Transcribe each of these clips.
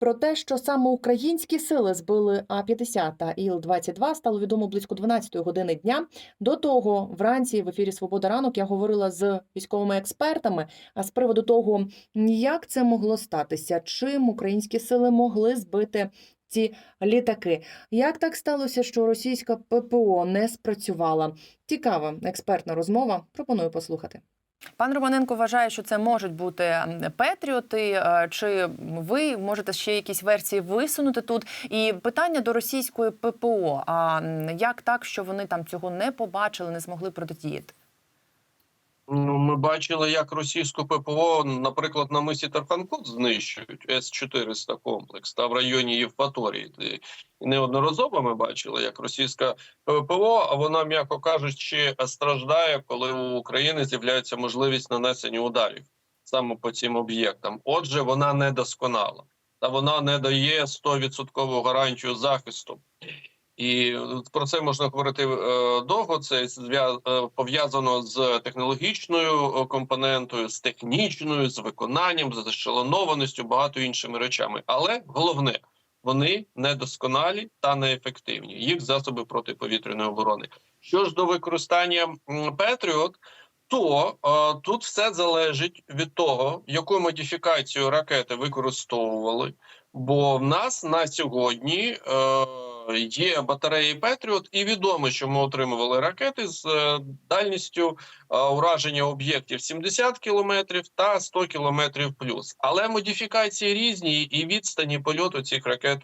Про те, що саме українські сили збили А-50 та Іл-22, стало відомо близько 12 години дня. До того вранці в ефірі Свобода ранок я говорила з військовими експертами. А з приводу того, як це могло статися, чим українські сили могли збити ці літаки. Як так сталося, що російська ППО не спрацювала? Цікава експертна розмова. Пропоную послухати. Пан Романенко вважає, що це можуть бути патріоти. Е, Чи ви можете ще якісь версії висунути тут? І питання до російської ППО. А як так, що вони там цього не побачили, не змогли протидіяти? Ну, ми бачили, як російську ППО, наприклад, на мисі Тарханкут знищують С-400 комплекс та в районі Євпаторії. Неодноразово ми бачили, як російська ППО, а вона, м'яко кажучи, страждає, коли у України з'являється можливість нанесення ударів саме по цим об'єктам. Отже, вона недосконала та вона не дає 100% гарантію захисту. І про це можна говорити е, довго. Це е, пов'язано з технологічною е, компонентою, з технічною, з виконанням, з ешелонованістю, багато іншими речами. Але головне, вони недосконалі та неефективні. Їх засоби протиповітряної оборони. Що ж до використання Петріот, то е, тут все залежить від того, яку модифікацію ракети використовували. Бо в нас на сьогодні е, є батареї Петріот, і відомо, що ми отримували ракети з е, дальністю е, ураження об'єктів 70 кілометрів та 100 кілометрів плюс. Але модифікації різні, і відстані польоту цих ракет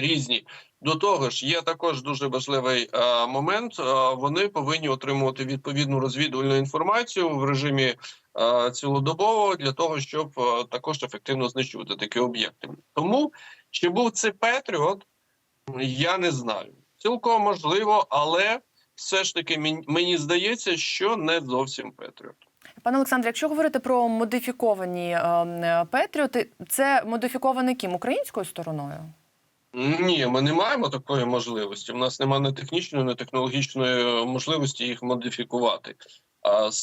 різні. До того ж, є також дуже важливий е, момент. Е, вони повинні отримувати відповідну розвідувальну інформацію в режимі е, цілодобово для того, щоб е, також ефективно знищувати такі об'єкти. Тому чи був це Петріот, я не знаю. Цілком можливо, але все ж таки мен- мені здається, що не зовсім Петріот. Пане Олександре, якщо говорити про модифіковані е, петріоти, це модифіковані ким українською стороною? Ні, ми не маємо такої можливості. У нас немає ні технічної, ні технологічної можливості їх модифікувати.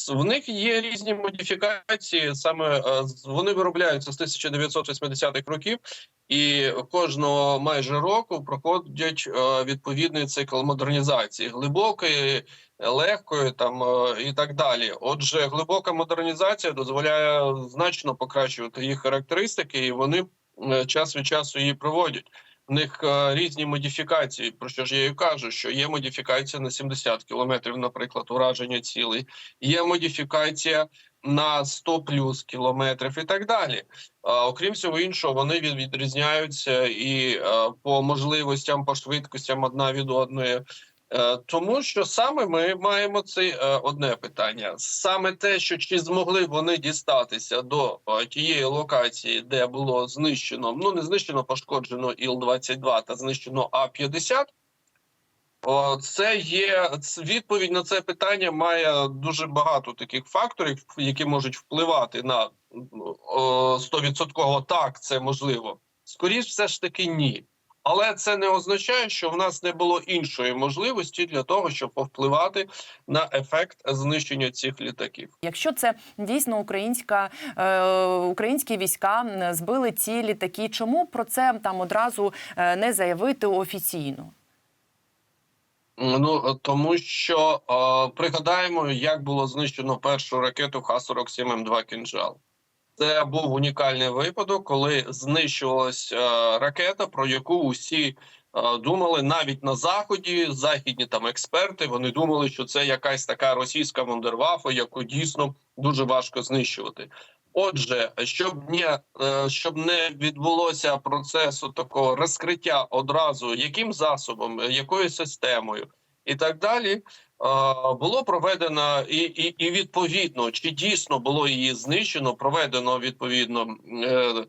В них є різні модифікації. Саме вони виробляються з 1980-х років, і кожного майже року проходять відповідний цикл модернізації глибокої, легкої там і так далі. Отже, глибока модернізація дозволяє значно покращувати їх характеристики, і вони е, час від часу її проводять. В них е, різні модифікації. Про що ж я і кажу, що є модифікація на 70 кілометрів, наприклад, ураження цілей, є модифікація на 100 плюс кілометрів і так далі. Окрім всього іншого, вони від, відрізняються і е, по можливостям, по швидкостям одна від одної. Е, Тому що саме ми маємо це е, одне питання: саме те, що чи змогли вони дістатися до е, тієї локації, де було знищено, ну не знищено, пошкоджено Іл-22 та знищено А-50. Це є відповідь на це питання має дуже багато таких факторів, які можуть впливати на о, 100% так, це можливо. Скоріш, все ж таки, ні. Але це не означає, що в нас не було іншої можливості для того, щоб повпливати на ефект знищення цих літаків. Якщо це дійсно українська е, українські війська збили ці літаки, чому про це там одразу е, не заявити офіційно? Ну тому що е, пригадаємо, як було знищено першу ракету Х-47 М2 «Кінжал». Це був унікальний випадок, коли знищувалась е, ракета, про яку усі е, думали навіть на заході. Західні там експерти вони думали, що це якась така російська вундервафа, яку дійсно дуже важко знищувати. Отже, щоб не е, щоб не відбулося процесу такого розкриття одразу, яким засобом, якою системою і так далі, було проведено і, і, і відповідно, чи дійсно було її знищено, проведено відповідно е,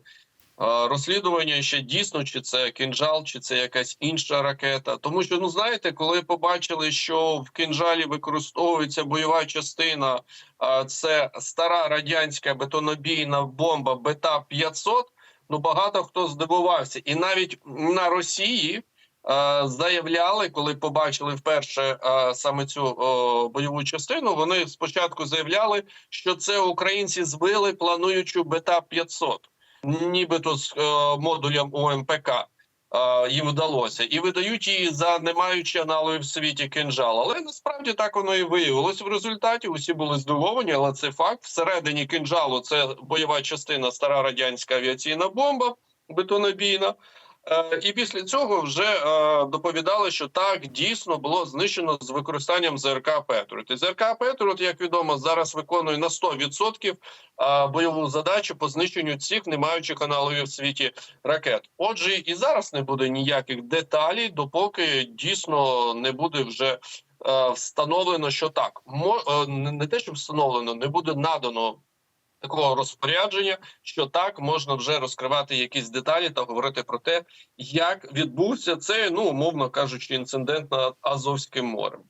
розслідування ще дійсно, чи це кінжал, чи це якась інша ракета. Тому що, ну знаєте, коли побачили, що в кінжалі використовується бойова частина, це стара радянська бетонобійна бомба Бета 500 Ну багато хто здивувався, і навіть на Росії заявляли, коли побачили вперше е, саме цю е, бойову частину. Вони спочатку заявляли, що це українці збили плануючу Бета 500 нібито з е, модулем УМПК. е, Їм вдалося і видають її за не маючи аналогів в світі кинжал. Але насправді так воно і виявилось в результаті. Усі були здивовані, але це факт. Всередині кинжалу це бойова частина, стара радянська авіаційна бомба бетонобійна. Е, І після цього вже е, доповідали, що так дійсно було знищено з використанням ЗРК Петріот. І ЗРК Петріот, як відомо, зараз виконує на 100% е, бойову задачу по знищенню цих не маючих аналогів в світі ракет. Отже, і зараз не буде ніяких деталей, допоки дійсно не буде вже встановлено, що так не те, що встановлено, не буде надано. Такого розпорядження, що так можна вже розкривати якісь деталі та говорити про те, як відбувся цей, ну умовно кажучи, інцидент над Азовським морем.